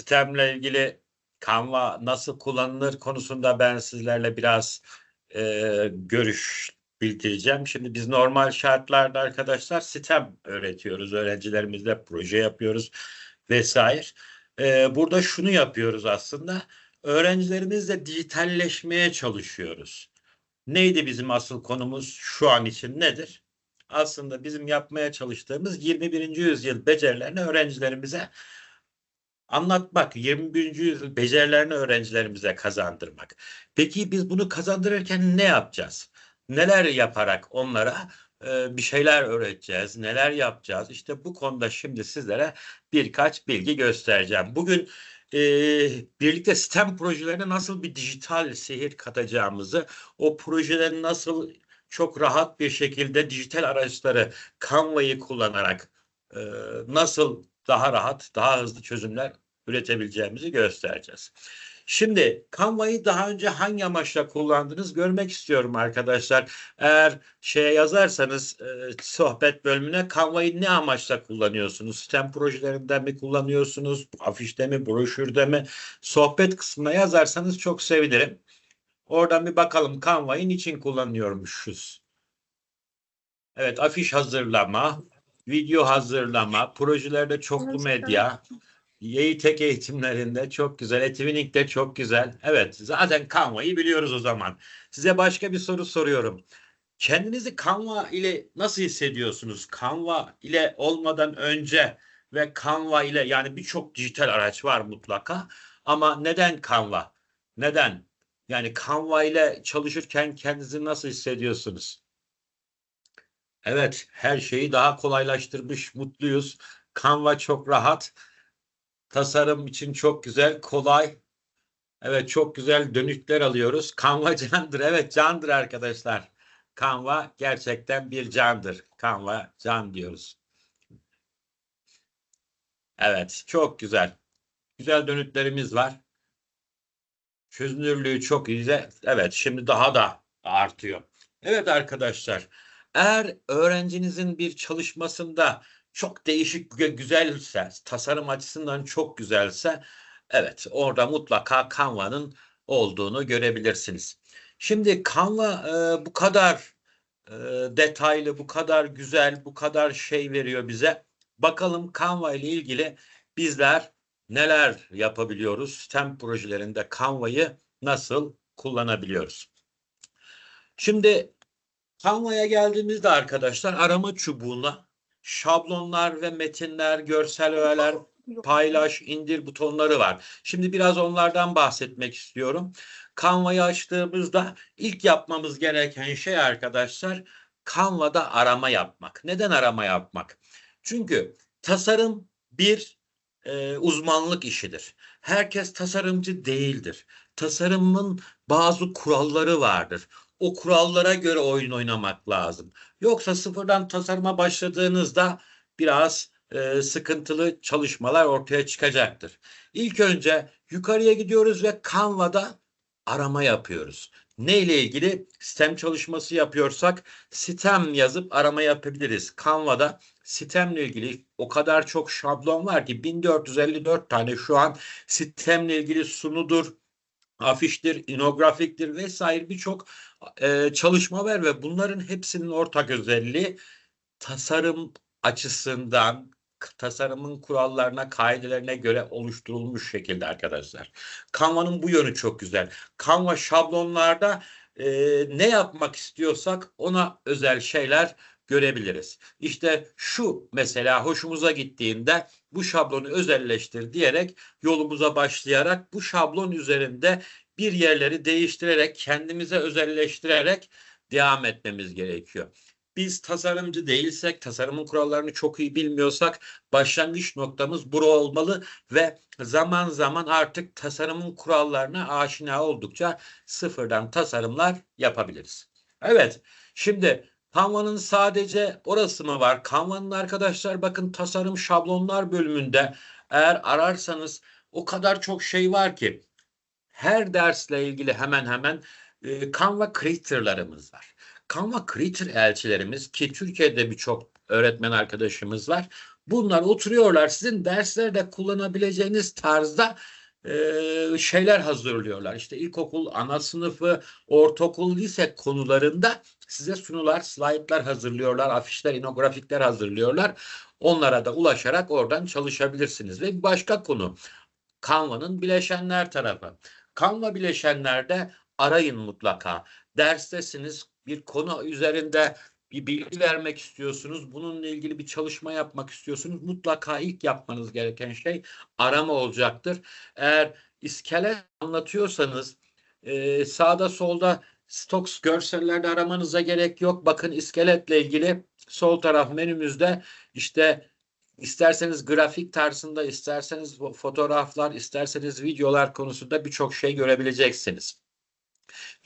sistemle ilgili Canva nasıl kullanılır konusunda ben sizlerle biraz e, görüş bildireceğim. Şimdi biz normal şartlarda arkadaşlar sistem öğretiyoruz. Öğrencilerimizle proje yapıyoruz vesaire. E, burada şunu yapıyoruz aslında. Öğrencilerimizle dijitalleşmeye çalışıyoruz. Neydi bizim asıl konumuz şu an için nedir? Aslında bizim yapmaya çalıştığımız 21. yüzyıl becerilerini öğrencilerimize anlatmak, 21. yüzyıl becerilerini öğrencilerimize kazandırmak. Peki biz bunu kazandırırken ne yapacağız? Neler yaparak onlara e, bir şeyler öğreteceğiz, neler yapacağız? İşte bu konuda şimdi sizlere birkaç bilgi göstereceğim. Bugün e, birlikte sistem projelerine nasıl bir dijital sihir katacağımızı, o projelerin nasıl çok rahat bir şekilde dijital araçları Canva'yı kullanarak e, nasıl daha rahat, daha hızlı çözümler üretebileceğimizi göstereceğiz. Şimdi Canva'yı daha önce hangi amaçla kullandınız görmek istiyorum arkadaşlar. Eğer şeye yazarsanız e, sohbet bölümüne Canva'yı ne amaçla kullanıyorsunuz? Sistem projelerinde mi kullanıyorsunuz? Afişte mi, broşürde mi? Sohbet kısmına yazarsanız çok sevinirim. Oradan bir bakalım Canva'yı niçin kullanıyormuşuz? Evet, afiş hazırlama, video hazırlama, projelerde çoklu medya, YİTEK eğitimlerinde çok güzel, Etwining'de çok güzel. Evet, zaten Canva'yı biliyoruz o zaman. Size başka bir soru soruyorum. Kendinizi Canva ile nasıl hissediyorsunuz? Canva ile olmadan önce ve Canva ile yani birçok dijital araç var mutlaka. Ama neden Canva? Neden? Yani Canva ile çalışırken kendinizi nasıl hissediyorsunuz? Evet, her şeyi daha kolaylaştırmış, mutluyuz. Canva çok rahat. Tasarım için çok güzel, kolay. Evet, çok güzel dönüşler alıyoruz. Canva candır. Evet, candır arkadaşlar. Canva gerçekten bir candır. Canva can diyoruz. Evet, çok güzel. Güzel dönütlerimiz var. Çözünürlüğü çok iyi. Evet, şimdi daha da artıyor. Evet arkadaşlar, eğer öğrencinizin bir çalışmasında çok değişik güzelse, tasarım açısından çok güzelse, evet orada mutlaka Canva'nın olduğunu görebilirsiniz. Şimdi Canva e, bu kadar e, detaylı, bu kadar güzel, bu kadar şey veriyor bize. Bakalım Canva ile ilgili bizler neler yapabiliyoruz? STEM projelerinde Canva'yı nasıl kullanabiliyoruz? Şimdi Canva'ya geldiğimizde arkadaşlar arama çubuğuna şablonlar ve metinler, görsel öğeler, paylaş, indir butonları var. Şimdi biraz onlardan bahsetmek istiyorum. Canva'yı açtığımızda ilk yapmamız gereken şey arkadaşlar Canva'da arama yapmak. Neden arama yapmak? Çünkü tasarım bir e, uzmanlık işidir. Herkes tasarımcı değildir. Tasarımın bazı kuralları vardır. O kurallara göre oyun oynamak lazım. Yoksa sıfırdan tasarıma başladığınızda biraz e, sıkıntılı çalışmalar ortaya çıkacaktır. İlk önce yukarıya gidiyoruz ve Canva'da arama yapıyoruz. Ne ile ilgili? Sistem çalışması yapıyorsak sistem yazıp arama yapabiliriz. Canva'da sistemle ilgili o kadar çok şablon var ki 1454 tane şu an sistemle ilgili sunudur, afiştir, inografiktir vesaire birçok e, çalışma var ve bunların hepsinin ortak özelliği tasarım açısından tasarımın kurallarına, kaidelerine göre oluşturulmuş şekilde arkadaşlar. Canva'nın bu yönü çok güzel. Canva şablonlarda e, ne yapmak istiyorsak ona özel şeyler görebiliriz. İşte şu mesela hoşumuza gittiğinde bu şablonu özelleştir diyerek yolumuza başlayarak bu şablon üzerinde bir yerleri değiştirerek kendimize özelleştirerek devam etmemiz gerekiyor. Biz tasarımcı değilsek, tasarımın kurallarını çok iyi bilmiyorsak başlangıç noktamız bura olmalı ve zaman zaman artık tasarımın kurallarına aşina oldukça sıfırdan tasarımlar yapabiliriz. Evet, şimdi Canva'nın sadece orası mı var? Canva'nın arkadaşlar bakın tasarım şablonlar bölümünde eğer ararsanız o kadar çok şey var ki her dersle ilgili hemen hemen e, Canva Creator'larımız var. Canva Creator elçilerimiz ki Türkiye'de birçok öğretmen arkadaşımız var. Bunlar oturuyorlar sizin derslerde kullanabileceğiniz tarzda e, şeyler hazırlıyorlar. İşte ilkokul, ana sınıfı, ortaokul, lise konularında size sunular, slaytlar hazırlıyorlar, afişler, inografikler hazırlıyorlar. Onlara da ulaşarak oradan çalışabilirsiniz. Ve bir başka konu Canva'nın bileşenler tarafı. Canva bileşenlerde arayın mutlaka. Derstesiniz bir konu üzerinde bir bilgi vermek istiyorsunuz. Bununla ilgili bir çalışma yapmak istiyorsunuz. Mutlaka ilk yapmanız gereken şey arama olacaktır. Eğer iskelet anlatıyorsanız e, sağda solda stocks görsellerde aramanıza gerek yok. Bakın iskeletle ilgili sol taraf menümüzde işte isterseniz grafik tarzında, isterseniz fotoğraflar, isterseniz videolar konusunda birçok şey görebileceksiniz.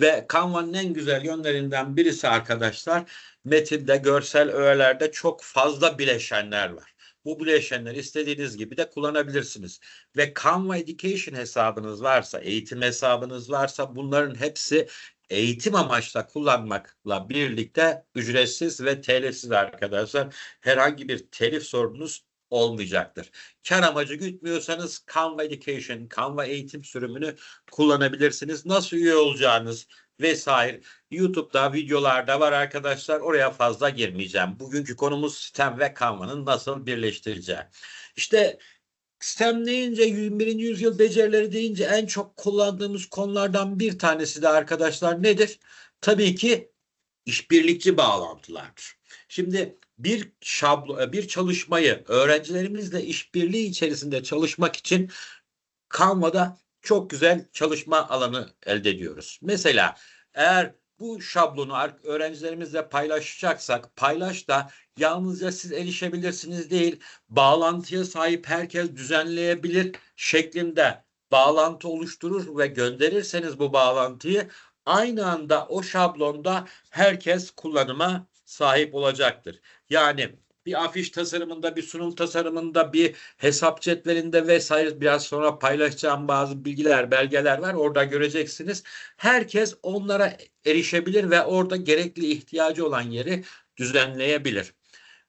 Ve Canva'nın en güzel yönlerinden birisi arkadaşlar metinde, görsel öğelerde çok fazla bileşenler var. Bu bileşenleri istediğiniz gibi de kullanabilirsiniz. Ve Canva Education hesabınız varsa, eğitim hesabınız varsa bunların hepsi eğitim amaçla kullanmakla birlikte ücretsiz ve telifsiz arkadaşlar. Herhangi bir telif sorunuz olmayacaktır. Kar amacı gütmüyorsanız Canva Education, Canva eğitim sürümünü kullanabilirsiniz. Nasıl üye olacağınız vesaire YouTube'da videolarda var arkadaşlar. Oraya fazla girmeyeceğim. Bugünkü konumuz sistem ve Canva'nın nasıl birleştireceği. İşte sistem deyince 21. yüzyıl becerileri deyince en çok kullandığımız konulardan bir tanesi de arkadaşlar nedir? Tabii ki işbirlikçi bağlantılardır. Şimdi bir şablon, e, bir çalışmayı öğrencilerimizle işbirliği içerisinde çalışmak için Canva'da çok güzel çalışma alanı elde ediyoruz. Mesela eğer bu şablonu öğrencilerimizle paylaşacaksak paylaş da yalnızca siz erişebilirsiniz değil bağlantıya sahip herkes düzenleyebilir şeklinde bağlantı oluşturur ve gönderirseniz bu bağlantıyı aynı anda o şablonda herkes kullanıma sahip olacaktır. Yani bir afiş tasarımında, bir sunum tasarımında, bir hesap cetvelinde vesaire biraz sonra paylaşacağım bazı bilgiler, belgeler var. Orada göreceksiniz. Herkes onlara erişebilir ve orada gerekli ihtiyacı olan yeri düzenleyebilir.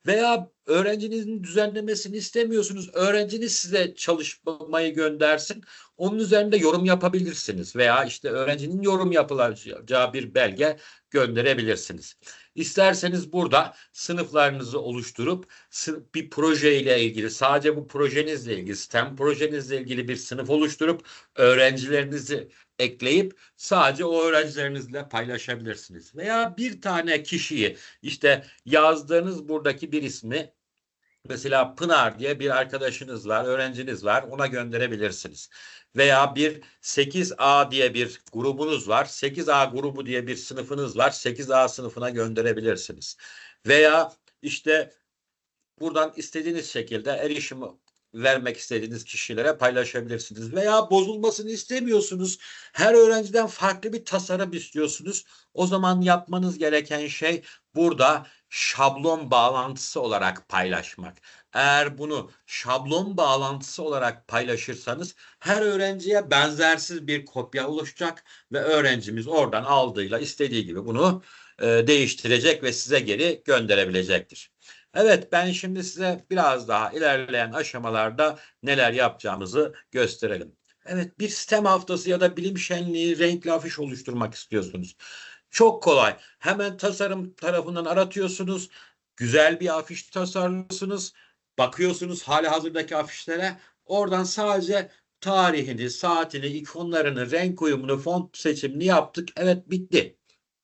Veya öğrencinizin düzenlemesini istemiyorsunuz. Öğrenciniz size çalışmayı göndersin. Onun üzerinde yorum yapabilirsiniz. Veya işte öğrencinin yorum yapılacağı bir belge gönderebilirsiniz. İsterseniz burada sınıflarınızı oluşturup bir proje ile ilgili sadece bu projenizle ilgili STEM projenizle ilgili bir sınıf oluşturup öğrencilerinizi ekleyip sadece o öğrencilerinizle paylaşabilirsiniz. Veya bir tane kişiyi işte yazdığınız buradaki bir ismi Mesela Pınar diye bir arkadaşınız var, öğrenciniz var. Ona gönderebilirsiniz. Veya bir 8A diye bir grubunuz var. 8A grubu diye bir sınıfınız var. 8A sınıfına gönderebilirsiniz. Veya işte buradan istediğiniz şekilde erişim vermek istediğiniz kişilere paylaşabilirsiniz. Veya bozulmasını istemiyorsunuz. Her öğrenciden farklı bir tasarım istiyorsunuz. O zaman yapmanız gereken şey burada şablon bağlantısı olarak paylaşmak. Eğer bunu şablon bağlantısı olarak paylaşırsanız her öğrenciye benzersiz bir kopya oluşacak ve öğrencimiz oradan aldığıyla istediği gibi bunu e, değiştirecek ve size geri gönderebilecektir. Evet ben şimdi size biraz daha ilerleyen aşamalarda neler yapacağımızı gösterelim. Evet bir sistem haftası ya da bilim şenliği renkli afiş oluşturmak istiyorsunuz. Çok kolay. Hemen tasarım tarafından aratıyorsunuz. Güzel bir afiş tasarlıyorsunuz. Bakıyorsunuz hali hazırdaki afişlere. Oradan sadece tarihini, saatini, ikonlarını, renk uyumunu, font seçimini yaptık. Evet bitti.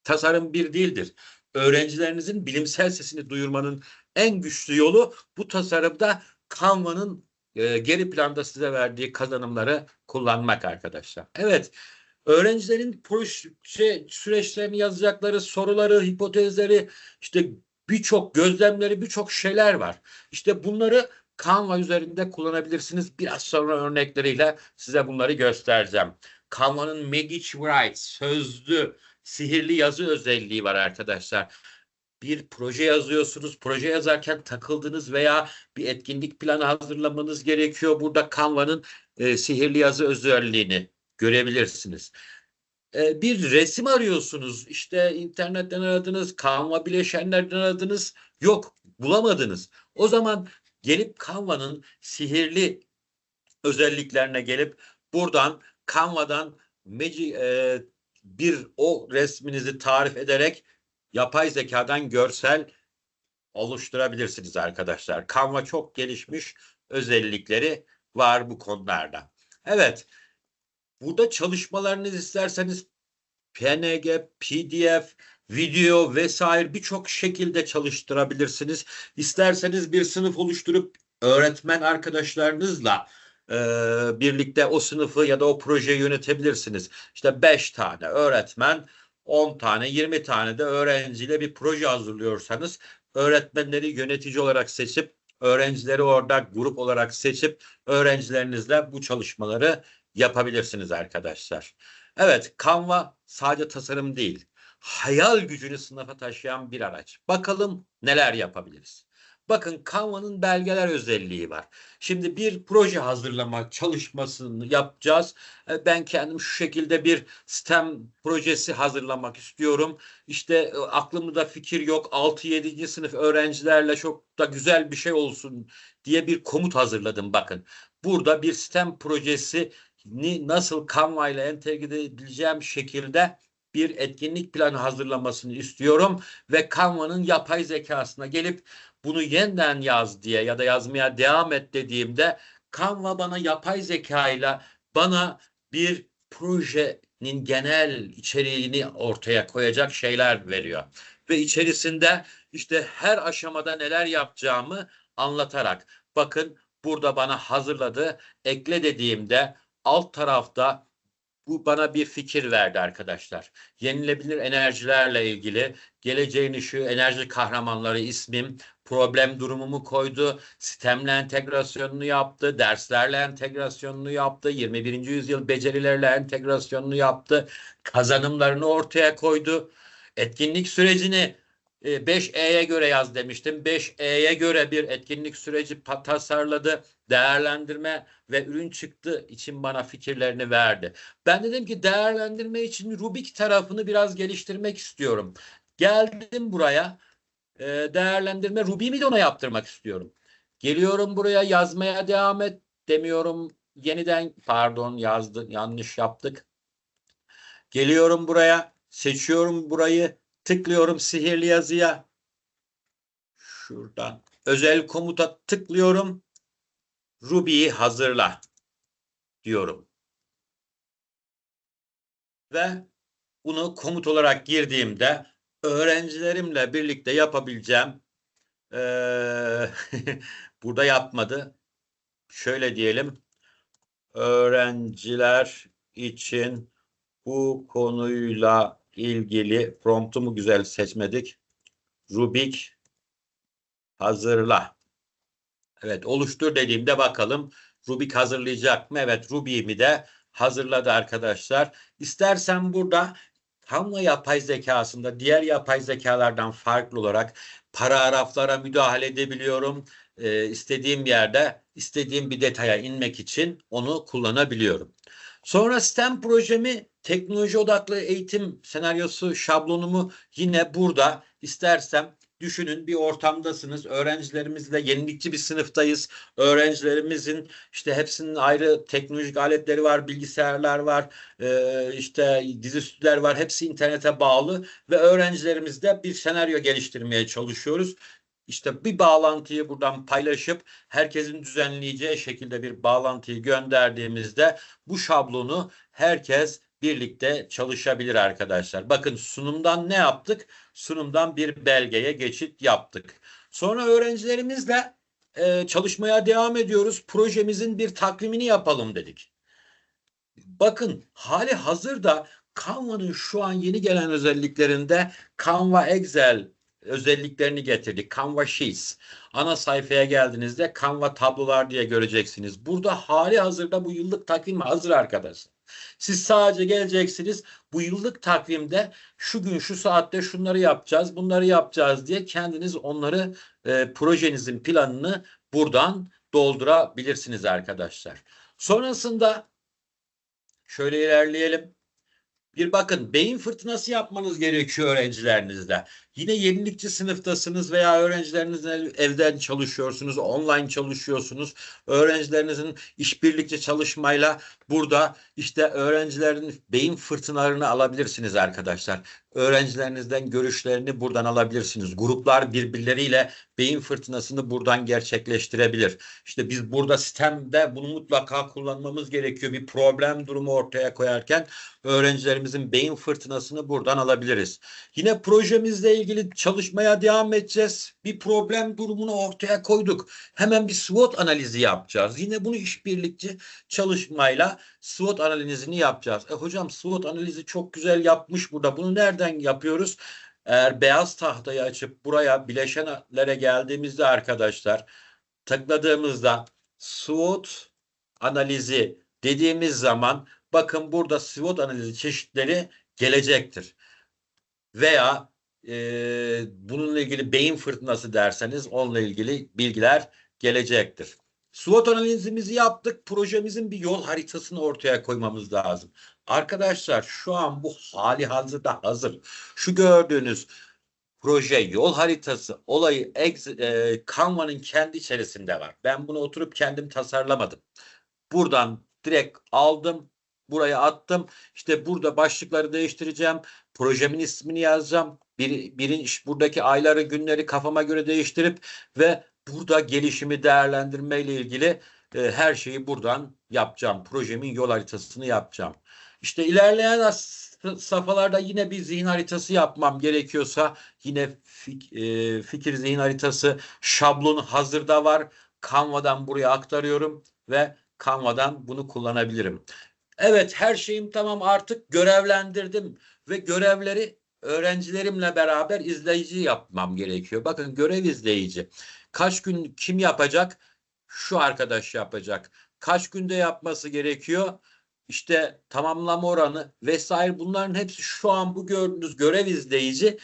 Tasarım bir değildir. Öğrencilerinizin bilimsel sesini duyurmanın en güçlü yolu bu tasarımda Canva'nın e, geri planda size verdiği kazanımları kullanmak arkadaşlar. Evet. Öğrencilerin proje süreçlerini yazacakları soruları, hipotezleri, işte birçok gözlemleri, birçok şeyler var. İşte bunları Canva üzerinde kullanabilirsiniz. Biraz sonra örnekleriyle size bunları göstereceğim. Canva'nın Magic Write, sözlü, sihirli yazı özelliği var arkadaşlar bir proje yazıyorsunuz. Proje yazarken takıldınız veya bir etkinlik planı hazırlamanız gerekiyor. Burada Canva'nın e, sihirli yazı özelliğini görebilirsiniz. E, bir resim arıyorsunuz. İşte internetten aradınız, Canva bileşenlerden aradınız. Yok, bulamadınız. O zaman gelip Canva'nın sihirli özelliklerine gelip buradan Canva'dan e, bir o resminizi tarif ederek yapay zekadan görsel oluşturabilirsiniz arkadaşlar. Canva çok gelişmiş özellikleri var bu konularda. Evet. Burada çalışmalarınızı isterseniz PNG, PDF, video vesaire birçok şekilde çalıştırabilirsiniz. İsterseniz bir sınıf oluşturup öğretmen arkadaşlarınızla e, birlikte o sınıfı ya da o projeyi yönetebilirsiniz. İşte 5 tane öğretmen, 10 tane, 20 tane de öğrenciyle bir proje hazırlıyorsanız öğretmenleri yönetici olarak seçip öğrencileri orada grup olarak seçip öğrencilerinizle bu çalışmaları yapabilirsiniz arkadaşlar. Evet, Canva sadece tasarım değil, hayal gücünü sınıfa taşıyan bir araç. Bakalım neler yapabiliriz. Bakın Canva'nın belgeler özelliği var. Şimdi bir proje hazırlama çalışmasını yapacağız. E, ben kendim şu şekilde bir STEM projesi hazırlamak istiyorum. İşte e, aklımda fikir yok. 6-7. sınıf öğrencilerle çok da güzel bir şey olsun diye bir komut hazırladım bakın. Burada bir STEM projesi nasıl Canva ile entegre edileceğim şekilde bir etkinlik planı hazırlamasını istiyorum ve Canva'nın yapay zekasına gelip bunu yeniden yaz diye ya da yazmaya devam et dediğimde Canva bana yapay zeka ile bana bir projenin genel içeriğini ortaya koyacak şeyler veriyor. Ve içerisinde işte her aşamada neler yapacağımı anlatarak bakın burada bana hazırladı ekle dediğimde alt tarafta bu bana bir fikir verdi arkadaşlar. Yenilebilir enerjilerle ilgili geleceğin ışığı enerji kahramanları ismim problem durumumu koydu. Sistemle entegrasyonunu yaptı. Derslerle entegrasyonunu yaptı. 21. yüzyıl becerilerle entegrasyonunu yaptı. Kazanımlarını ortaya koydu. Etkinlik sürecini 5E'ye göre yaz demiştim. 5E'ye göre bir etkinlik süreci tasarladı. Değerlendirme ve ürün çıktı için bana fikirlerini verdi. Ben dedim ki değerlendirme için Rubik tarafını biraz geliştirmek istiyorum. Geldim buraya. Değerlendirme Ruby'mi de ona yaptırmak istiyorum. Geliyorum buraya yazmaya devam et demiyorum. Yeniden pardon yazdı yanlış yaptık. Geliyorum buraya seçiyorum burayı tıklıyorum sihirli yazıya. Şuradan özel komuta tıklıyorum. Ruby'yi hazırla diyorum. Ve bunu komut olarak girdiğimde öğrencilerimle birlikte yapabileceğim ee, burada yapmadı. Şöyle diyelim öğrenciler için bu konuyla ilgili promptu mu güzel seçmedik. Rubik hazırla. Evet oluştur dediğimde bakalım Rubik hazırlayacak mı? Evet Rubik'imi de hazırladı arkadaşlar. İstersen burada Canva yapay zekasında diğer yapay zekalardan farklı olarak paragraflara müdahale edebiliyorum. Ee, istediğim yerde istediğim bir detaya inmek için onu kullanabiliyorum. Sonra STEM projemi teknoloji odaklı eğitim senaryosu şablonumu yine burada istersem düşünün bir ortamdasınız. Öğrencilerimizle yenilikçi bir sınıftayız. Öğrencilerimizin işte hepsinin ayrı teknolojik aletleri var, bilgisayarlar var, e, işte dizüstüler var. Hepsi internete bağlı ve öğrencilerimizle bir senaryo geliştirmeye çalışıyoruz. İşte bir bağlantıyı buradan paylaşıp herkesin düzenleyeceği şekilde bir bağlantıyı gönderdiğimizde bu şablonu herkes birlikte çalışabilir arkadaşlar. Bakın sunumdan ne yaptık? Sunumdan bir belgeye geçit yaptık. Sonra öğrencilerimizle e, çalışmaya devam ediyoruz. Projemizin bir takvimini yapalım dedik. Bakın hali hazırda Canva'nın şu an yeni gelen özelliklerinde Canva Excel özelliklerini getirdik. Canva Sheets. Ana sayfaya geldiğinizde Canva tablolar diye göreceksiniz. Burada hali hazırda bu yıllık takvim hazır arkadaşlar. Siz sadece geleceksiniz bu yıllık takvimde şu gün şu saatte şunları yapacağız bunları yapacağız diye kendiniz onları e, projenizin planını buradan doldurabilirsiniz arkadaşlar. Sonrasında şöyle ilerleyelim. Bir bakın beyin fırtınası yapmanız gerekiyor öğrencilerinizle. Yine yenilikçi sınıftasınız veya öğrencileriniz evden çalışıyorsunuz, online çalışıyorsunuz. Öğrencilerinizin işbirlikçi çalışmayla burada işte öğrencilerin beyin fırtınalarını alabilirsiniz arkadaşlar. Öğrencilerinizden görüşlerini buradan alabilirsiniz. Gruplar birbirleriyle beyin fırtınasını buradan gerçekleştirebilir. İşte biz burada sistemde bunu mutlaka kullanmamız gerekiyor. Bir problem durumu ortaya koyarken öğrencilerimizin beyin fırtınasını buradan alabiliriz. Yine projemizle ilgili çalışmaya devam edeceğiz. Bir problem durumunu ortaya koyduk. Hemen bir SWOT analizi yapacağız. Yine bunu işbirlikçi çalışmayla SWOT analizini yapacağız. E hocam SWOT analizi çok güzel yapmış burada. Bunu nereden yapıyoruz? Eğer beyaz tahtayı açıp buraya bileşenlere geldiğimizde arkadaşlar tıkladığımızda SWOT analizi dediğimiz zaman bakın burada SWOT analizi çeşitleri gelecektir. Veya e, bununla ilgili beyin fırtınası derseniz onunla ilgili bilgiler gelecektir. SWOT analizimizi yaptık. Projemizin bir yol haritasını ortaya koymamız lazım. Arkadaşlar şu an bu hali hazırda hazır. Şu gördüğünüz proje yol haritası olayı e, kendi içerisinde var. Ben bunu oturup kendim tasarlamadım. Buradan direkt aldım, buraya attım. İşte burada başlıkları değiştireceğim. Projemin ismini yazacağım. Bir, birin buradaki ayları, günleri kafama göre değiştirip ve burada gelişimi değerlendirme ile ilgili e, her şeyi buradan yapacağım. Projemin yol haritasını yapacağım. İşte ilerleyen safhalarda yine bir zihin haritası yapmam gerekiyorsa yine fik, e, fikir zihin haritası şablonu hazırda var. Canva'dan buraya aktarıyorum ve Canva'dan bunu kullanabilirim. Evet her şeyim tamam artık görevlendirdim ve görevleri öğrencilerimle beraber izleyici yapmam gerekiyor. Bakın görev izleyici. Kaç gün kim yapacak? Şu arkadaş yapacak. Kaç günde yapması gerekiyor? İşte tamamlama oranı vesaire bunların hepsi şu an bu gördüğünüz görev izleyici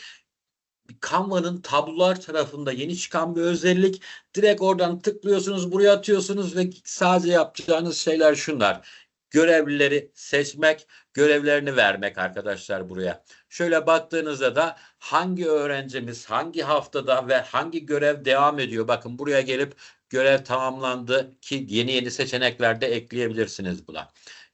Canva'nın tablolar tarafında yeni çıkan bir özellik. Direkt oradan tıklıyorsunuz, buraya atıyorsunuz ve sadece yapacağınız şeyler şunlar. Görevlileri seçmek, görevlerini vermek arkadaşlar buraya. Şöyle baktığınızda da hangi öğrencimiz hangi haftada ve hangi görev devam ediyor? Bakın buraya gelip görev tamamlandı ki yeni yeni seçenekler de ekleyebilirsiniz buna.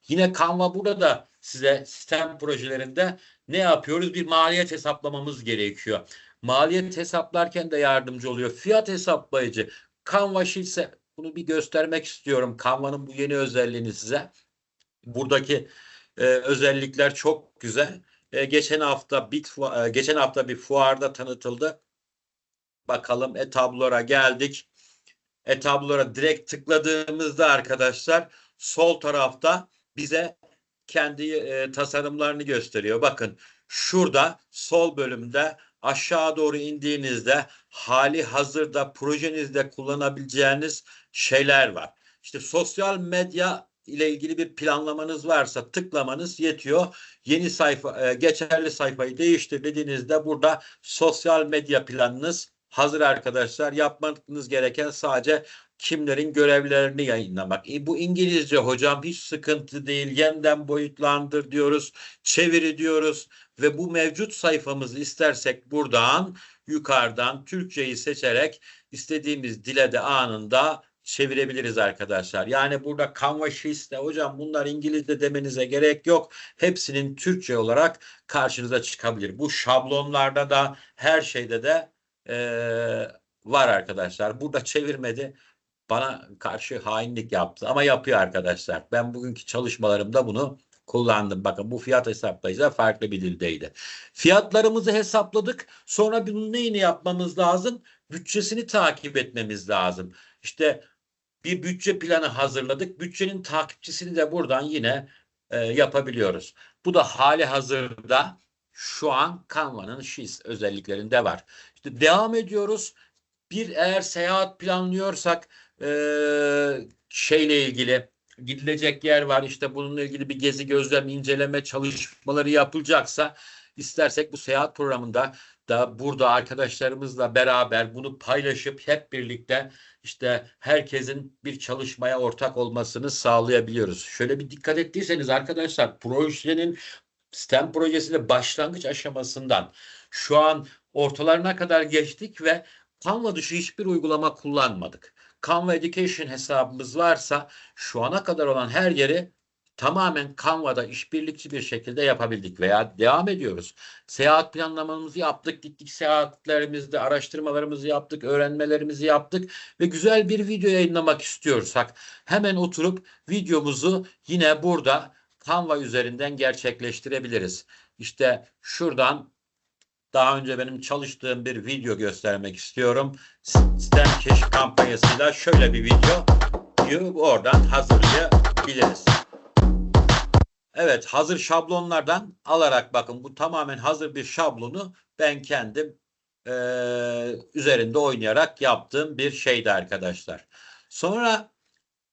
Yine Canva burada da size sistem projelerinde ne yapıyoruz? Bir maliyet hesaplamamız gerekiyor. Maliyet hesaplarken de yardımcı oluyor. Fiyat hesaplayıcı. Canva ise bunu bir göstermek istiyorum. Canva'nın bu yeni özelliğini size. Buradaki e, özellikler çok güzel. E, geçen hafta bit e, geçen hafta bir fuarda tanıtıldı. Bakalım etablora geldik. Etablora direkt tıkladığımızda arkadaşlar sol tarafta bize kendi e, tasarımlarını gösteriyor. Bakın şurada sol bölümde aşağı doğru indiğinizde hali hazırda projenizde kullanabileceğiniz şeyler var. İşte sosyal medya ile ilgili bir planlamanız varsa tıklamanız yetiyor. Yeni sayfa e, geçerli sayfayı değiştir dediğinizde burada sosyal medya planınız hazır arkadaşlar. Yapmanız gereken sadece kimlerin görevlerini yayınlamak. E, bu İngilizce hocam hiç sıkıntı değil. Yeniden boyutlandır diyoruz. Çeviri diyoruz ve bu mevcut sayfamızı istersek buradan yukarıdan Türkçeyi seçerek istediğimiz dile de anında çevirebiliriz arkadaşlar. Yani burada Canva Sheets'te hocam bunlar İngilizce demenize gerek yok. Hepsinin Türkçe olarak karşınıza çıkabilir. Bu şablonlarda da her şeyde de e, var arkadaşlar. Burada çevirmedi bana karşı hainlik yaptı ama yapıyor arkadaşlar. Ben bugünkü çalışmalarımda bunu kullandım. Bakın bu fiyat hesaplayıcı da farklı bir dildeydi. Fiyatlarımızı hesapladık. Sonra bunun neyini yapmamız lazım? Bütçesini takip etmemiz lazım. İşte bir bütçe planı hazırladık. Bütçenin takipçisini de buradan yine e, yapabiliyoruz. Bu da hali hazırda şu an Canva'nın Sheets özelliklerinde var. İşte devam ediyoruz. Bir eğer seyahat planlıyorsak e, şeyle ilgili gidilecek yer var işte bununla ilgili bir gezi gözlem inceleme çalışmaları yapılacaksa istersek bu seyahat programında da burada arkadaşlarımızla beraber bunu paylaşıp hep birlikte işte herkesin bir çalışmaya ortak olmasını sağlayabiliyoruz. Şöyle bir dikkat ettiyseniz arkadaşlar projenin sistem projesinin başlangıç aşamasından şu an ortalarına kadar geçtik ve Canva dışı hiçbir uygulama kullanmadık. Canva Education hesabımız varsa şu ana kadar olan her yeri tamamen Canva'da işbirlikçi bir şekilde yapabildik veya devam ediyoruz. Seyahat planlamamızı yaptık, gittik seyahatlerimizde araştırmalarımızı yaptık, öğrenmelerimizi yaptık ve güzel bir video yayınlamak istiyorsak hemen oturup videomuzu yine burada Canva üzerinden gerçekleştirebiliriz. İşte şuradan daha önce benim çalıştığım bir video göstermek istiyorum. Sistem keşif kampanyasıyla şöyle bir video oradan hazırlayabiliriz. Evet hazır şablonlardan alarak bakın bu tamamen hazır bir şablonu ben kendim e, üzerinde oynayarak yaptığım bir şeydi arkadaşlar. Sonra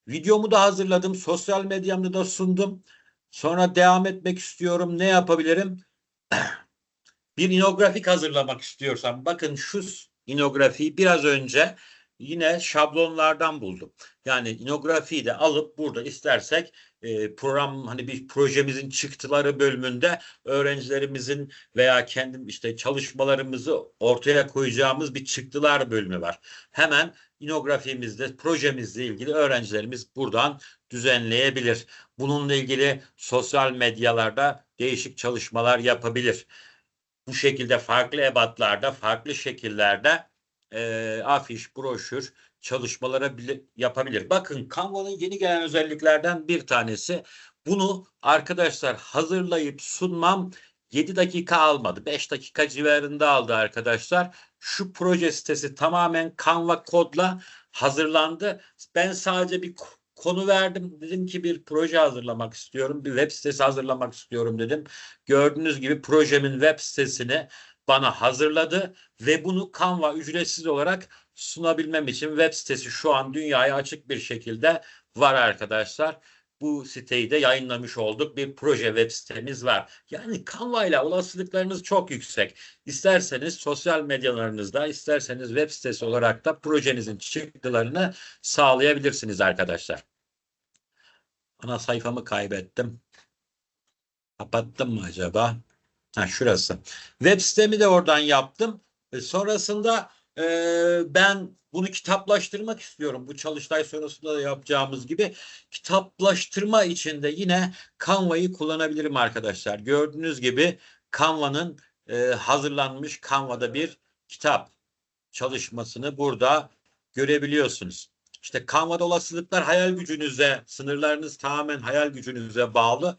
videomu da hazırladım. Sosyal medyamda da sundum. Sonra devam etmek istiyorum. Ne yapabilirim? bir inografik hazırlamak istiyorsam bakın şu inografiyi biraz önce yine şablonlardan buldum. Yani inografiyi de alıp burada istersek e, program hani bir projemizin çıktıları bölümünde öğrencilerimizin veya kendim işte çalışmalarımızı ortaya koyacağımız bir çıktılar bölümü var. Hemen inografimizde projemizle ilgili öğrencilerimiz buradan düzenleyebilir. Bununla ilgili sosyal medyalarda değişik çalışmalar yapabilir. Bu şekilde farklı ebatlarda, farklı şekillerde e, afiş, broşür çalışmalara bile yapabilir. Bakın Canva'nın yeni gelen özelliklerden bir tanesi. Bunu arkadaşlar hazırlayıp sunmam 7 dakika almadı. 5 dakika civarında aldı arkadaşlar. Şu proje sitesi tamamen Canva kodla hazırlandı. Ben sadece bir konu verdim. Dedim ki bir proje hazırlamak istiyorum. Bir web sitesi hazırlamak istiyorum dedim. Gördüğünüz gibi projemin web sitesini bana hazırladı ve bunu Canva ücretsiz olarak sunabilmem için web sitesi şu an dünyaya açık bir şekilde var arkadaşlar. Bu siteyi de yayınlamış olduk. Bir proje web sitemiz var. Yani Canva ile olasılıklarınız çok yüksek. İsterseniz sosyal medyalarınızda, isterseniz web sitesi olarak da projenizin çıktılarını sağlayabilirsiniz arkadaşlar. Ana sayfamı kaybettim. Kapattım mı acaba? Ha, şurası. Web sitemi de oradan yaptım. E, sonrasında e, ben bunu kitaplaştırmak istiyorum. Bu çalıştay sonrasında da yapacağımız gibi kitaplaştırma için de yine Canva'yı kullanabilirim arkadaşlar. Gördüğünüz gibi Canva'nın e, hazırlanmış Canva'da bir kitap çalışmasını burada görebiliyorsunuz. İşte Canva'da olasılıklar hayal gücünüze, sınırlarınız tamamen hayal gücünüze bağlı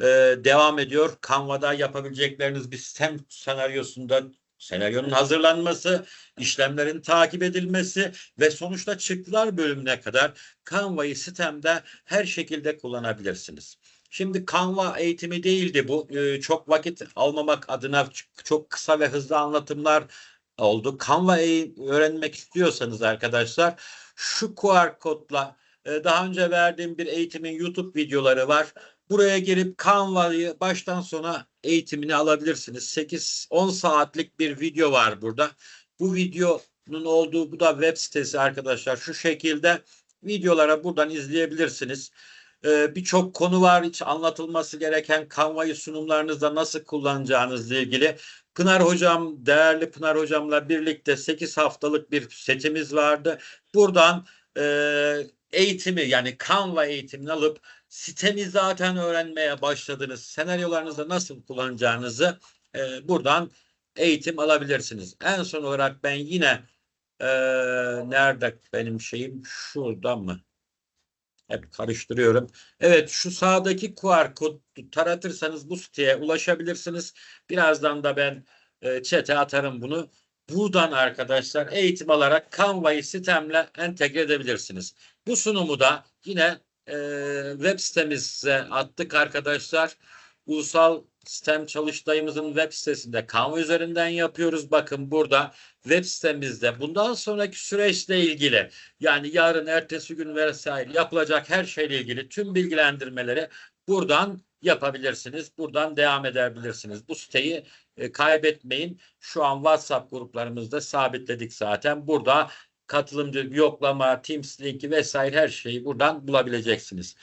e, devam ediyor. Canva'da yapabilecekleriniz bir sistem senaryosunda senaryonun hazırlanması, işlemlerin takip edilmesi ve sonuçta çıktılar bölümüne kadar Canva'yı sistemde her şekilde kullanabilirsiniz. Şimdi Canva eğitimi değildi bu. Ee, çok vakit almamak adına çok kısa ve hızlı anlatımlar oldu. Canva öğrenmek istiyorsanız arkadaşlar şu QR kodla e, daha önce verdiğim bir eğitimin YouTube videoları var. Buraya girip Canva'yı baştan sona eğitimini alabilirsiniz. 8-10 saatlik bir video var burada. Bu videonun olduğu bu da web sitesi arkadaşlar. Şu şekilde videolara buradan izleyebilirsiniz. Ee, Birçok konu var hiç anlatılması gereken Canva'yı sunumlarınızda nasıl kullanacağınızla ilgili. Pınar hocam, değerli Pınar hocamla birlikte 8 haftalık bir setimiz vardı. Buradan e, eğitimi yani Canva eğitimini alıp sitemi zaten öğrenmeye başladınız. Senaryolarınızda nasıl kullanacağınızı e, buradan eğitim alabilirsiniz. En son olarak ben yine e, nerede benim şeyim şurada mı? Hep karıştırıyorum. Evet şu sağdaki QR kodu taratırsanız bu siteye ulaşabilirsiniz. Birazdan da ben e, chat'e atarım bunu. Buradan arkadaşlar eğitim alarak Canva'yı sistemle entegre edebilirsiniz. Bu sunumu da yine e, web sitemize attık arkadaşlar. Ulusal Sistem Çalıştayımızın web sitesinde Canva üzerinden yapıyoruz. Bakın burada web sitemizde bundan sonraki süreçle ilgili yani yarın ertesi gün vesaire yapılacak her şeyle ilgili tüm bilgilendirmeleri buradan yapabilirsiniz. Buradan devam edebilirsiniz. Bu siteyi e, kaybetmeyin. Şu an WhatsApp gruplarımızda sabitledik zaten. Burada katılımcı yoklama, Teams linki vesaire her şeyi buradan bulabileceksiniz.